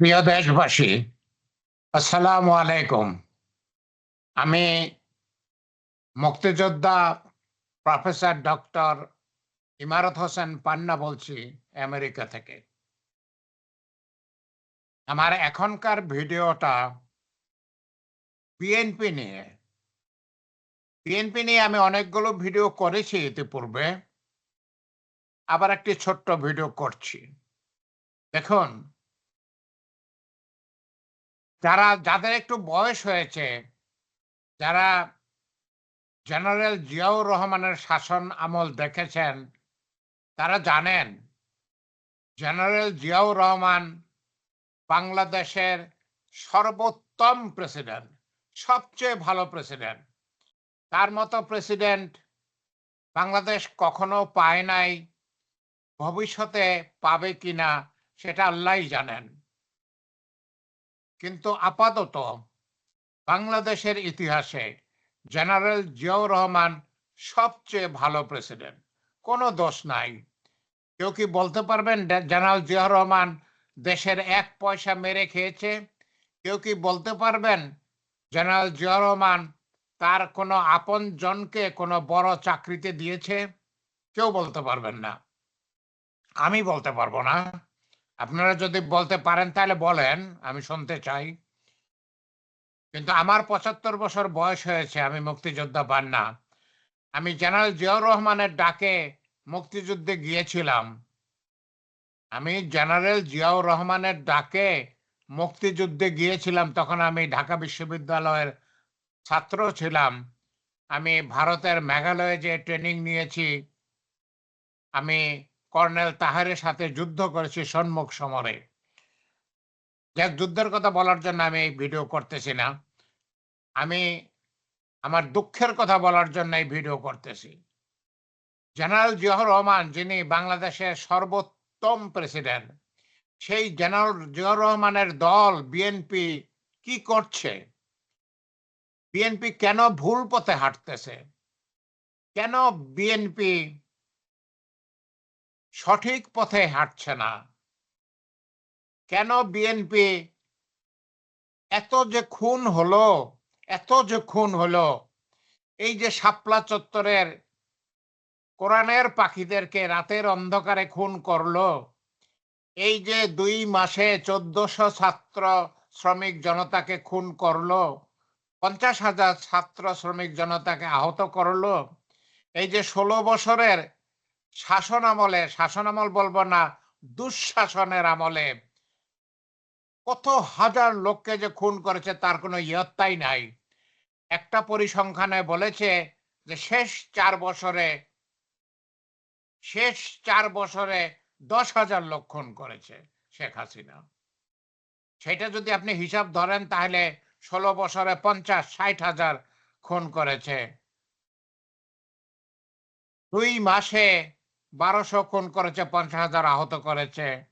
প্রিয় দেশবাসী, আসসালামু আলাইকুম। আমি মুক্তিযোদ্ধা প্রফেসর ডক্টর ইমারত হোসেন পান্না বলছি আমেরিকা থেকে। আমার এখনকার ভিডিওটা বিএনপি নিয়ে। বিএনপি নিয়ে আমি অনেকগুলো ভিডিও করেছি ইতিপূর্বে। আবার একটি ছোট্ট ভিডিও করছি। দেখুন যারা, যাদের একটু বয়স হয়েছে, যারা জেনারেল জিয়াউর রহমানের শাসন আমল দেখেছেন, তারা জানেন, জেনারেল জিয়াউর রহমান বাংলাদেশের সর্বোত্তম প্রেসিডেন্ট, সবচেয়ে ভালো প্রেসিডেন্ট। তার মতো প্রেসিডেন্ট বাংলাদেশ কখনো পায় নাই, ভবিষ্যতে পাবে কিনা, সেটা আল্লাহই জানেন। কিন্তু আপাতত বাংলাদেশের ইতিহাসে জেনারেল জিয়াউর রহমান সবচেয়ে ভালো প্রেসিডেন্ট। কোনো দোষ নাই। কেউ কি বলতে পারবেন জেনারেল জিয়াউর রহমান দেশের এক পয়সা মেরে খেয়েছে? কেউ কি বলতে পারবেন জেনারেল জিয়াউর রহমান তার কোনো আপন জনকে কোনো বড় চাকরিতে দিয়েছে? কেউ বলতে পারবেন না। আমি বলতে পারব না। আপনারা যদি বলতে পারেন, তাহলে বলেন, আমি শুনতে চাই। কিন্তু আমার পঁচাত্তর বছর বয়স হয়েছে, আমি মুক্তিযোদ্ধা বান্না আমি জেনারেল জিয়াউর রহমানের ডাকে মুক্তিযুদ্ধে গিয়েছিলাম। আমি জেনারেল জিয়াউর রহমানের ডাকে মুক্তিযুদ্ধে গিয়েছিলাম, তখন আমি ঢাকা বিশ্ববিদ্যালয়ের ছাত্র ছিলাম। আমি ভারতের মেঘালয়ে যে ট্রেনিং নিয়েছি, আমি কর্নেল তাহারের সাথে যুদ্ধ করেছি সম্মুখ সমরে। যাক, যুদ্ধের কথা বলার জন্য আমি এই ভিডিও করতেছি না। আমি আমার দুঃখের কথা বলার জন্য এই ভিডিও করতেছি। জেনারেল জিয়াউর রহমান, যিনি বাংলাদেশের সর্বোত্তম প্রেসিডেন্ট, সেই জেনারেল জিয়াউর রহমানের দল বিএনপি কি করছে? বিএনপি কেন ভুল পথে হাঁটতেছে? কেন বিএনপি সঠিক পথে হাঁটছে না। কেন বিএনপি এত যে খুন হলো, এত যে খুন হলো, এই যে শাপলা চত্বরের কোরআনের পাখিদেরকে রাতের অন্ধকারে খুন করল, এই যে দুই মাসে চোদ্দশো ছাত্র শ্রমিক জনতাকে খুন করল, পঞ্চাশ হাজার ছাত্র শ্রমিক জনতাকে আহত করল, এই যে ষোলো বছরের শাসন আমলে শাসন আমল বলব না, দুঃশাসনের আমলে। কত হাজার লোককে যে খুন করেছে তার কোনো ইয়ত্তাই নাই। একটা পরিসংখ্যানে বলেছে যে শেষ চার বছরে, শেষ চার বছরে দশ হাজার লোক খুন করেছে শেখ হাসিনা। সেটা যদি আপনি হিসাব ধরেন তাহলে ষোলো বছরে পঞ্চাশ, ষাট হাজার খুন করেছে। দুই মাসে বারোশো খুন করেছে, পঞ্চাশ হাজার আহত করেছে।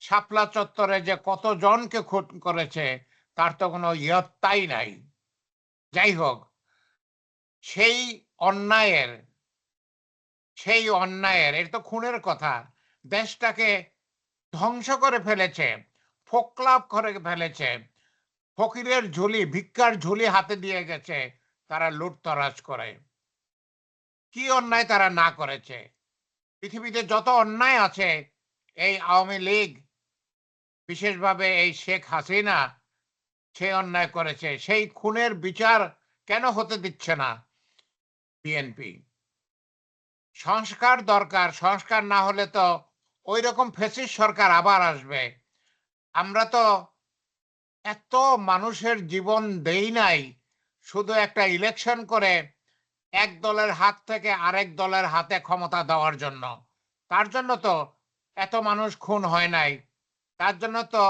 শাপলা চত্বরে যে কতজনকে খুন করেছে, তার তো কোনো ইয়ত্তাই নাই। যাই হোক, সেই অন্যায়ের সেই অন্যায়ের এর তো খুনের কথা, দেশটাকে ধ্বংস করে ফেলেছে, ফোকলাপ করে ফেলেছে, ফকিরের ঝুলি, ভিক্ষার ঝুলি হাতে দিয়ে গেছে, তারা লুটতরাজ করে। কি অন্যায় তারা না করেছে? পৃথিবীতে যত অন্যায় আছে, এই আওয়ামী লীগ, বিশেষভাবে এই শেখ হাসিনা, সে অন্যায় করেছে। সেই খুনের বিচার কেন হতে দিচ্ছে না বিএনপি? সংস্কার দরকার, সংস্কার না হলে তো ওই রকম ফেসিস সরকার আবার আসবে। আমরা তো এত মানুষের জীবন দেই নাই, শুধু একটা ইলেকশন করে এক দলের হাত থেকে আরেক দলের হাতে ক্ষমতা দেওয়ার জন্য। তার জন্য তো এত মানুষ খুন হয় নাই? তার জন্য তো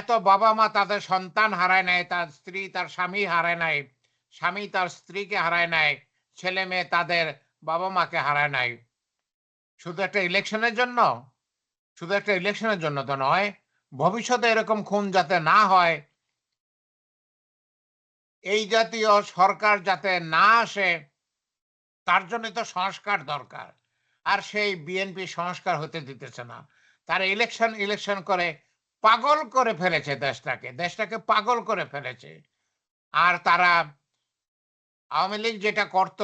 এত বাবা মা তাদের সন্তান হারায় নাই, তার স্ত্রী, তার স্বামী হারায় নাই, স্বামী তার স্ত্রীকে হারায় নাই, ছেলে মেয়ে তাদের বাবা মাকে হারায় নাই। শুধু একটা ইলেকশনের জন্য? শুধু একটা ইলেকশনের জন্য তো নয়, ভবিষ্যতে এরকম খুন যাতে না হয়, এই জাতীয় সরকার যাতে না আসে, তার জন্য তো সংস্কার দরকার। আর সেই বিএনপি সংস্কার হতে দিতেছে না। তারা ইলেকশন ইলেকশন করে পাগল করে ফেলেছে দেশটাকে দেশটাকে পাগল করে ফেলেছে। আর তারা আওয়ামী লীগ যেটা করত,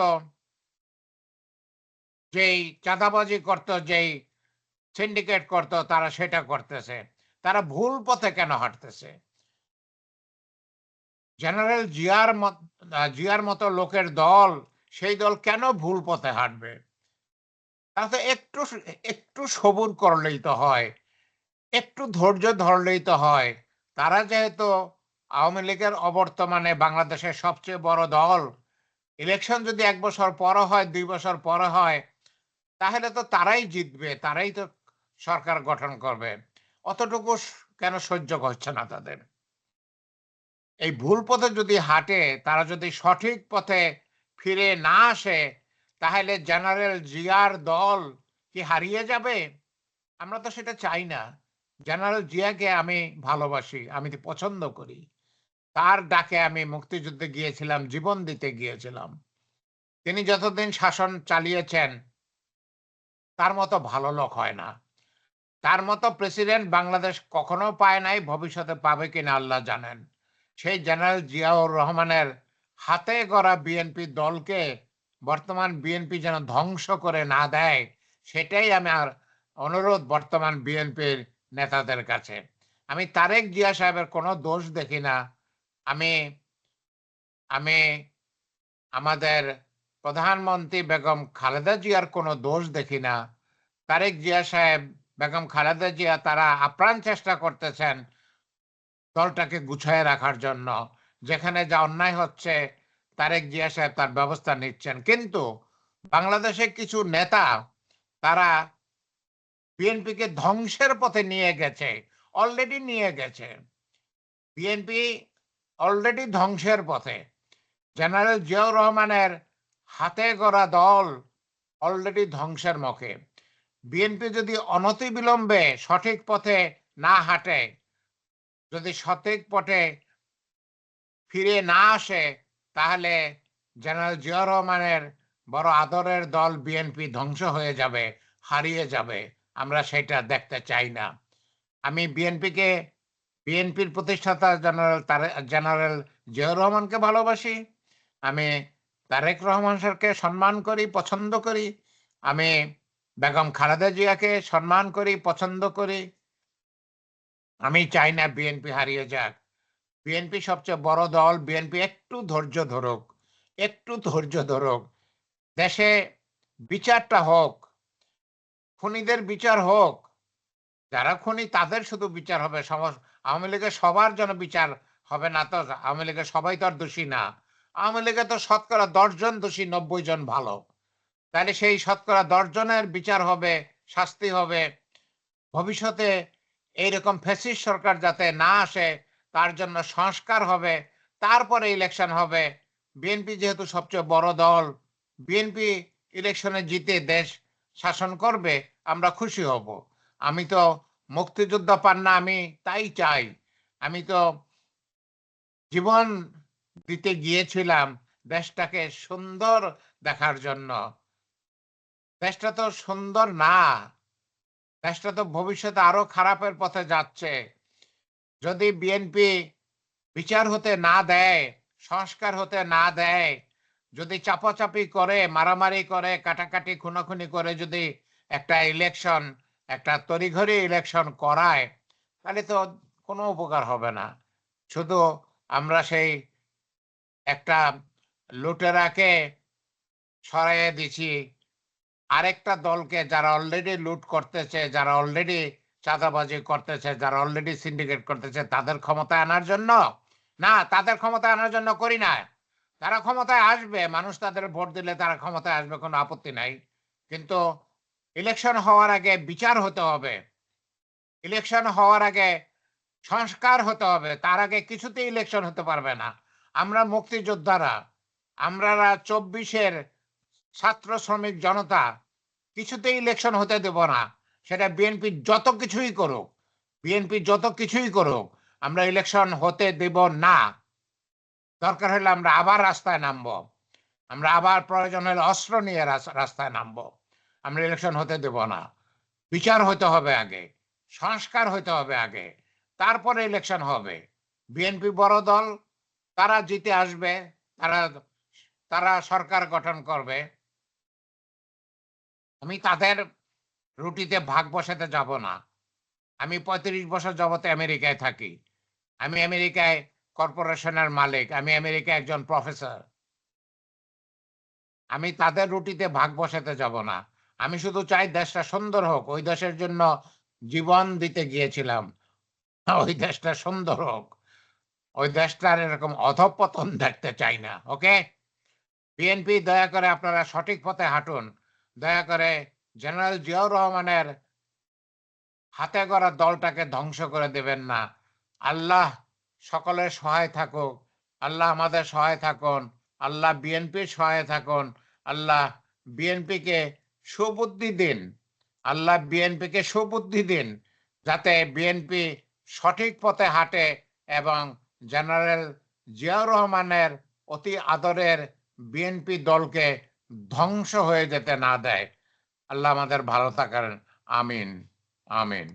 যেই চাঁদাবাজি করত, যেই সিন্ডিকেট করত, তারা সেটা করতেছে। তারা ভুল পথে কেন হাঁটতেছে? জেনারেল জিয়ার মত জিয়ার মতো লোকের দল, সেই দল কেন ভুল পথে হাঁটবে? তারা তো একটু একটু সবুর করলেই তো হয়, একটু ধৈর্য ধরলেই তো হয়। তারা যেহেতু আওয়ামী লীগের অবর্তমানে বাংলাদেশের সবচেয়ে বড় দল, ইলেকশন যদি এক বছর পর হয়, দুই বছর পর হয়, তাহলে তো তারাই জিতবে, তারাই তো সরকার গঠন করবে। অতটুকু কেন সহ্য হচ্ছে না তাদের? এই ভুল পথে যদি হাঁটে, তারা যদি সঠিক পথে ফিরে না আসে তাহলে জেনারেল জিয়ার দল কি হারিয়ে যাবে? আমরা তো সেটা চাই না। জেনারেল জিয়াকে আমি ভালোবাসি, আমি তো পছন্দ করি। তার ডাকে আমি মুক্তিযুদ্ধে গিয়েছিলাম, জীবন দিতে গিয়েছিলাম। তিনি যতদিন শাসন চালিয়েছেন, তার মতো ভালো লোক হয় না। তার মতো প্রেসিডেন্ট বাংলাদেশ কখনো পায় নাই, ভবিষ্যতে পাবে কিনা আল্লাহ জানেন। সেই জেনারেল জিয়াউর রহমানের হাতে গড়া বিএনপি দলকে বর্তমান বিএনপি যেন ধ্বংস করে না দেয়, সেটাই আমি আর অনুরোধ বর্তমান বিএনপির নেতাদের কাছে। আমি তারেক জিয়া সাহেবের কোনো দোষ দেখি না। আমি আমি আমাদের প্রধানমন্ত্রী বেগম খালেদা জিয়ার কোনো দোষ দেখি না। তারেক জিয়া সাহেব, বেগম খালেদা জিয়া তারা আপ্রাণ চেষ্টা করতেছেন দলটাকে গুছায় রাখার জন্য। যেখানে যা অন্যায় হচ্ছে তারেক জিয়া সাহেব তার ব্যবস্থা নিচ্ছেন। কিন্তু বাংলাদেশে কিছু নেতা, তারা বিএনপিকে ধ্বংসের পথে নিয়ে গেছে অলরেডি নিয়ে গেছে। বিএনপি অলরেডি ধ্বংসের পথে। জেনারেল জিয়াউর রহমানের হাতে গড়া দল অলরেডি ধ্বংসের মুখে। বিএনপি যদি অনতি বিলম্বে সঠিক পথে না হাঁটে, যদি সঠিক পথে ফিরে না আসে তাহলে জেনারেল জিয়াউর রহমানের বড় আদরের দল বিএনপি ধ্বংস হয়ে যাবে, হারিয়ে যাবে। আমরা সেটা দেখতে চাই না। আমি বিএনপিকে বিএনপির প্রতিষ্ঠাতা জেনারেল জেনারেল জিয়াউর রহমানকে ভালোবাসি। আমি তারেক রহমান স্যারকে সম্মান করি, পছন্দ করি। আমি বেগম খালেদা জিয়াকে সম্মান করি, পছন্দ করি। আমি চাই না বিএনপি হারিয়ে যাক। বিএনপি সবচেয়ে বড় দল বিএনপি একটু ধৈর্য ধরুক, একটু ধৈর্য ধরুক, দেশে বিচারটা হোক, খুনিদের বিচার হোক, যারা খুনি তাদের শুধু বিচার হবে আওয়ামী লীগের সবার জন্য বিচার হবে না তো, আওয়ামী লীগের সবাই তো আর দোষী না। আওয়ামী লীগে তো শতকরা দশজন দোষী, নব্বই জন ভালো। তাহলে সেই শতকরা দশজনের বিচার হবে, শাস্তি হবে। ভবিষ্যতে এইরকম ফেসিস সরকার যাতে না আসে তার জন্য সংস্কার হবে, তারপরে ইলেকশন হবে। বিএনপি যেহেতু সবচেয়ে বড় দল বিএনপি ইলেকশনে জিতে দেশ শাসন করবে, আমরা খুশি হব। আমি তো মুক্তিযুদ্ধ পান না, আমি তাই চাই। আমি তো জীবন দিতে গিয়েছিলাম দেশটাকে সুন্দর দেখার জন্য। দেশটা তো সুন্দর না, দেশটা তো ভবিষ্যতে আরও খারাপের পথে যাচ্ছে। যদি বিএনপি বিচার হতে না দেয়, সংস্কার হতে না দেয়, যদি চাপাচাপি করে, মারামারি করে, কাটাকাটি, খুনাখুনি করে যদি একটা ইলেকশন একটা তড়িঘড়ি ইলেকশন করায়, তাহলে তো কোনো উপকার হবে না। শুধু আমরা সেই একটা লুটেরাকে সরাইয়ে দিছি। আরেকটা দলকে যারা অলরেডি লুট করতেছে, যারা অলরেডি চাঁদাবাজি করতেছে, যারা অলরেডি সিন্ডিকেট করতেছে, তাদের ক্ষমতায় আনার জন্য? না, তাদের ক্ষমতায় আনার জন্য করি না তারা ক্ষমতায় আসবে, মানুষ তাদের ভোট দিলে তারা ক্ষমতায় আসবে, কোনো আপত্তি নাই। কিন্তু ইলেকশন হওয়ার আগে বিচার হতে হবে। ইলেকশন হওয়ার আগে সংস্কার হতে হবে। তার আগে কিছুতেই ইলেকশন হতে পারবে না। আমরা মুক্তিযোদ্ধারা, আমরা চব্বিশের ছাত্র শ্রমিক জনতা, কিছুতেই ইলেকশন হতে দেব না। সেটা বিএনপি যত কিছুই করুক বিএনপি যত কিছুই করুক, আমরা ইলেকশন হতে দেব না। দরকার হলে আমরা আবার রাস্তায় নামবো। আমরা আবার প্রয়োজন হলে অস্ত্র নিয়ে রাস- রাস্তায় নামবো। আমরা ইলেকশন হতে দেব না। বিচার হতে হবে আগে, সংস্কার হতে হবে আগে, তারপরে ইলেকশন হবে। বিএনপি বড় দল, তারা জিতে আসবে, তারা তারা সরকার গঠন করবে। আমি তাদের রুটিতে ভাগ বসাতে যাব না। আমি পঁয়ত্রিশ বছর যাবতে আমেরিকায় থাকি। আমি আমেরিকায় কর্পোরেশনের মালিক, আমি আমেরিকায় একজন প্রফেসর। আমি তাদের রুটিতে ভাগ বসাতে যাব না। আমি শুধু চাই দেশটা সুন্দর হোক, ওই দেশের জন্য জীবন দিতে গিয়েছিলাম। ওই দেশটা সুন্দর হোক। ওই দেশটার এরকম অধপতন দেখতে চাই না, ওকে? বিএনপি, দয়া করে আপনারা সঠিক পথে হাঁটুন। দয়া করে জেনারেল জিয়াউর রহমানের হাতে গড়া দলটাকে ধ্বংস করে দেবেন না। আল্লাহ সকলের সহায় থাকুক। আল্লাহ আমাদের সহায় থাকুন। আল্লাহ বিএনপির সহায় থাকুন। আল্লাহ বিএনপিকে সুবুদ্ধি দিন। আল্লাহ বিএনপিকে সুবুদ্ধি দিন যাতে বিএনপি সঠিক পথে হাঁটে এবং জেনারেল জিয়াউর রহমানের অতি আদরের বিএনপি দলকে ধ্বংস হয়ে যেতে না দেয়। আল্লাহ আমাদের ভালো থাকার আমিন। আমিন।